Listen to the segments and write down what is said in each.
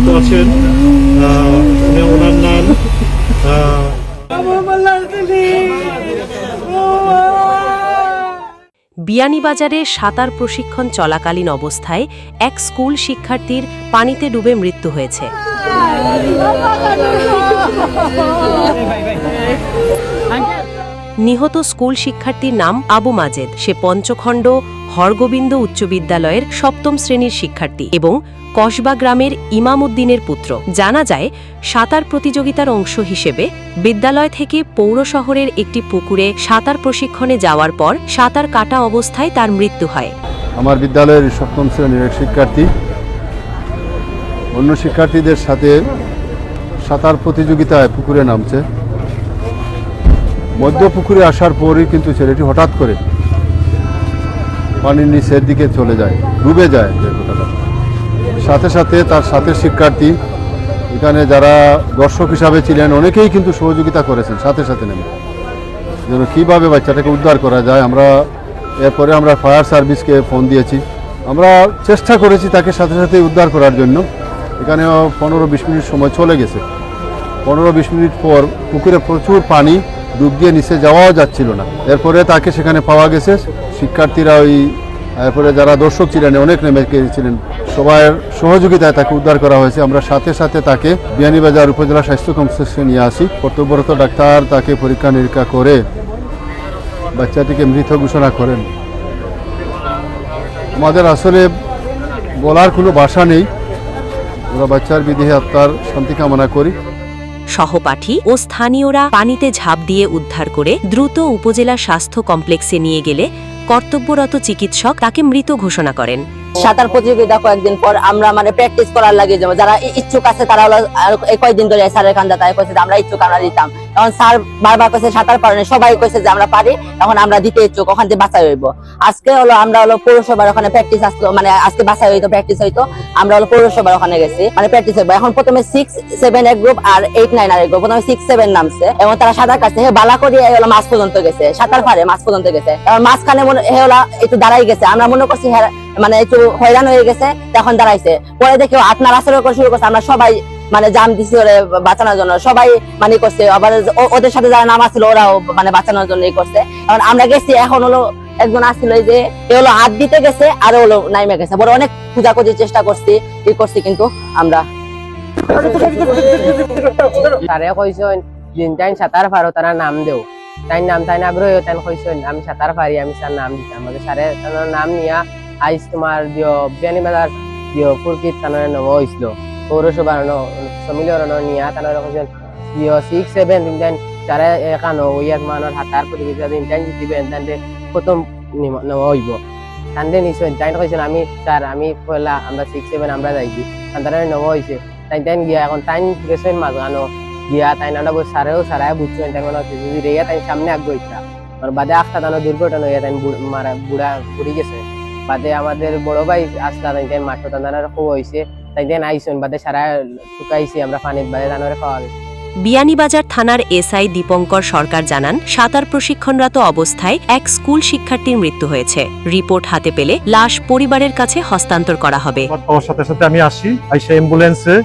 আহত আছেন উনি ওনার নাম বিয়ানীবাজারে সাঁতার প্রশিক্ষণ চলাকালীন অবস্থায় এক স্কুল শিক্ষার্থীর পানিতে ডুবে মৃত্যু হয়েছে নিহত স্কুল শিক্ষার্থীর নাম আবু মাজেদ। সে পঞ্চখণ্ড হরগোবিন্দ উচ্চ বিদ্যালয়ের সপ্তম শ্রেণির শিক্ষার্থী এবং কসবা গ্রামের ইমাম উদ্দিনের পুত্র। জানা যায়, সাঁতার প্রতিযোগিতার অংশ হিসেবে বিদ্যালয় থেকে পৌর শহরের একটি পুকুরে সাঁতার প্রশিক্ষণে যাওয়ার পর সাঁতার কাটা অবস্থায় তার মৃত্যু হয়। আমার বিদ্যালয়ের সপ্তম শ্রেণির এক শিক্ষার্থী। অন্য শিক্ষার্থীদের সাথে সাঁতার প্রতিযোগিতায় পুকুরে নামছে। মধ্য পুকুরে আসার পরই কিন্তু ছেলেটি হঠাৎ করে পানির নিচের দিকে চলে যায়, ডুবে যায় কথাটা সাথে সাথে তার সাথে শিক্ষার্থী, এখানে যারা দর্শক হিসাবে ছিলেন, অনেকেই কিন্তু সহযোগিতা করেছেন সাথে সাথে নেমে। যেন কীভাবে বাচ্চাটাকে উদ্ধার করা যায়, আমরা এরপরে আমরা ফায়ার সার্ভিসকে ফোন দিয়েছি। আমরা চেষ্টা করেছি তাকে সাথে সাথে উদ্ধার করার জন্য। এখানেও পনেরো বিশ মিনিট সময় চলে গেছে। পনেরো বিশ মিনিট পর পুকুরে প্রচুর পানি ডুব দিয়ে নিচে যাওয়াও যাচ্ছিল না। এরপরে তাকে সেখানে পাওয়া গেছে। শিক্ষার্থীরা ওই, এরপরে যারা দর্শক ছিলেন, অনেক নেমে গিয়েছিলেন। সবার সহযোগিতায় তাকে উদ্ধার করা হয়েছে। আমরা সাথে সাথে তাকে বিয়ানীবাজার উপজেলা স্বাস্থ্য কমপ্লেক্সে নিয়ে আসি। কর্তব্যরত ডাক্তার তাকে পরীক্ষা নিরীক্ষা করে বাচ্চাটিকে মৃত ঘোষণা করেন। আমাদের আসলে বলার কোনো ভাষা নেই। আমরা বাচ্চার বিদেহে আত্মার শান্তি কামনা করি। সহপাঠী ও স্থানীয়রা পানিতে ঝাঁপ দিয়ে উদ্ধার করে দ্রুত উপজেলা স্বাস্থ্য কমপ্লেক্সে নিয়ে গেলে কর্তব্যরত চিকিৎসক তাকে মৃত ঘোষণা করেন। সাঁতার প্রতিযোগিতা কয়েকদিন পর আমরা মানে প্র্যাকটিস করার লাগে যারা ইচ্ছুক আছে তারা কয়েকদিন ধরে স্যারের কান্দা তাই আমরা ইচ্ছুক, আমরা দিতাম। এখন স্যার বারবার কইছে সাঁতার পারেন সবাই কইছে যে আমরা পারি। এখন আমরা দিতে ইচ্ছুক ওখান থেকে বাঁচাই হইব। আজকে হলো আমরা হলো পৌরসভার ওখানে প্র্যাকটিস আসলো মানে আজকে বাঁচাই হইতো প্র্যাকটিস হইতো। আমরা হলো পৌরসভার ওখানে গেছি মানে প্র্যাকটিস হইব। এখন প্রথমে সিক্স সেভেন এক গ্রুপ আর এইট নাইন আর এক গ্রুপ প্রথমে সিক্স সেভেন নামছে এবং তারা সাঁতার কাটছে। হে বালা করে এই হলো মাছ পর্যন্ত গেছে সাঁতার পারে মাছ পর্যন্ত গেছে। এবার মাঝখানে মনে হে হলো একটু দাঁড়াই গেছে। আমরা মনে করছি হ্যাঁ, মানে একটু হয়রান হয়ে গেছে তখন দাঁড়াইছে। পরে দেখি আপনার আসলে শুরু করছে। আমরা সবাই মানে জাম দিছি ওরে বাঁচানোর জন্য। সবাই মানে করছে, আবার ওদের সাথে যারা নাম আছিল, ওরাও মানে বাঁচানোর জন্য করছে। এখন আমরা গেছি, এখন হলো একজন আসছিল যে, এ হলো হাত দিতে গেছে, আর হলো নাইমে গেছে। বড় অনেক খোঁজাখুঁজি চেষ্টা করছি, ই করছি কিন্তু আমরা। তারে কইছেন দিন টাইম সাঁতার পারো, তারা নাম দেও। তাই নাম তাই আগ্রহী তাই কইছেন আমি সাঁতার পারি, আমি স্যার নাম দিতাম। স্যারে তার নাম নিয়া আইস তোমার দিও বিয়ানি দিও নাম পৌরসভার সমিলর নিয়া তানোর কইছেন দিও সিক্স সেভেন টাইম তারা একানো ওইয়াত মানর হাতার প্রতিযোগিতা টাইম জিতিবেন তান্ডে প্রথম হইব তান্ডে নিশ্চয় তাই কইছেন আমি স্যার আমি পয়লা, আমরা সিক্স সেভেন আমরা যাইছি। তারা নেওয়া হয়েছে তাই তাই গিয়া এখন তাই গেছেন মাঝখানো গিয়া তাই না বই সারেও সারায় বুঝছেন তাই মানে যদি রেগে তাই সামনে আগে ইচ্ছা আর বাদে আখটা তানো দুর্ঘটনা হয়ে তাই মারা বুড়া পড়ে গেছে। বাদে আমাদের বড় ভাই আসলা তাই তাই মাঠটা তানার খুব হয়েছে তাই তাই আইসন বাদে সারা শুকাইছি আমরা পানির বাদে তানোরে খাওয়া গেছে বিয়ানীবাজার থানার এসআই দীপঙ্কর সরকার জানান সাঁতার প্রশিক্ষণরত অবস্থায় এক স্কুল শিক্ষার্থীর মৃত্যু হয়েছে। রিপোর্ট হাতে পেলে লাশ পরিবারের কাছে হস্তান্তর করা হবে। আমার সাথে সাথে আমি আসি আইসা অ্যাম্বুলেন্সে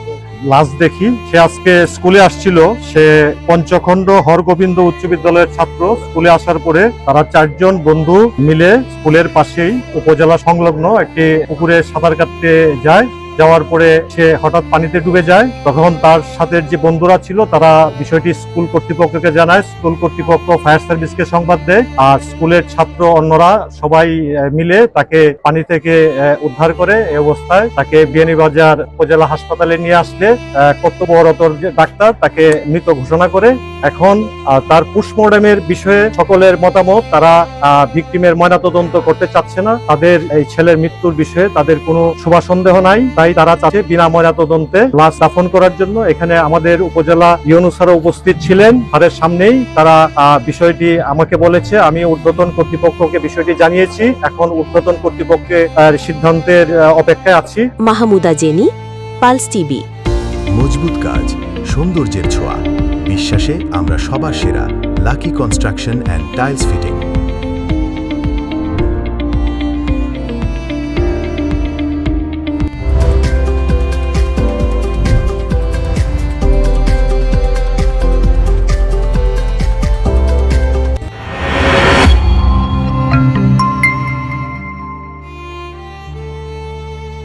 লাশ দেখি। সে আজকে স্কুলে আসছিল সে পঞ্চখণ্ড হরগোবিন্দ উচ্চ বিদ্যালয়ের ছাত্র। স্কুলে আসার পরে তারা চারজন বন্ধু মিলে স্কুলের পাশেই উপজেলা সংলগ্ন একটি পুকুরে সাঁতার কাটতে যায়। যাওয়ার পরে সে হঠাৎ পানিতে ডুবে যায়। তখন তার সাথে যে বন্ধুরা ছিল, তারা বিষয়টি স্কুল কর্তৃপক্ষকে জানায়। স্কুল কর্তৃপক্ষ ফায়ার সার্ভিসকে সংবাদ দেয় আর স্কুলের ছাত্র অন্যরা সবাই মিলে তাকে পানি থেকে উদ্ধার করে এই অবস্থায় তাকে বিয়ানীবাজার উপজেলা হাসপাতালে নিয়ে আসলে। কর্তব্যরত ডাক্তার তাকে মৃত ঘোষণা করে। এখন তার পোস্টমর্টমের বিষয়ে সকলের মতামত, তারা ভিকটিমের ময়নাতদন্ত করতে চাচ্ছে না। তাদের এই ছেলের মৃত্যুর বিষয়ে তাদের কোনো শুভা সন্দেহ নাই। তাই তারা চাচ্ছে বিনা ময়নাতদন্তে লাশ দাফন করার জন্য এখানে আমাদের উপজেলা ইউনুসারও উপস্থিত ছিলেন। তাদের সামনেই তারা বিষয়টি আমাকে বলেছে। আমি ঊর্ধ্বতন কর্তৃপক্ষকে বিষয়টি জানিয়েছি। এখন ঊর্ধ্বতন কর্তৃপক্ষের সিদ্ধান্তের অপেক্ষায় আছি। Mahmuda Jeni Pulse TV. মজবুত কাজ সৌন্দর্যের ছোঁয়া। বিশ্বাসে আমরা সবার সেরা Lucky Construction and Tiles Fitting.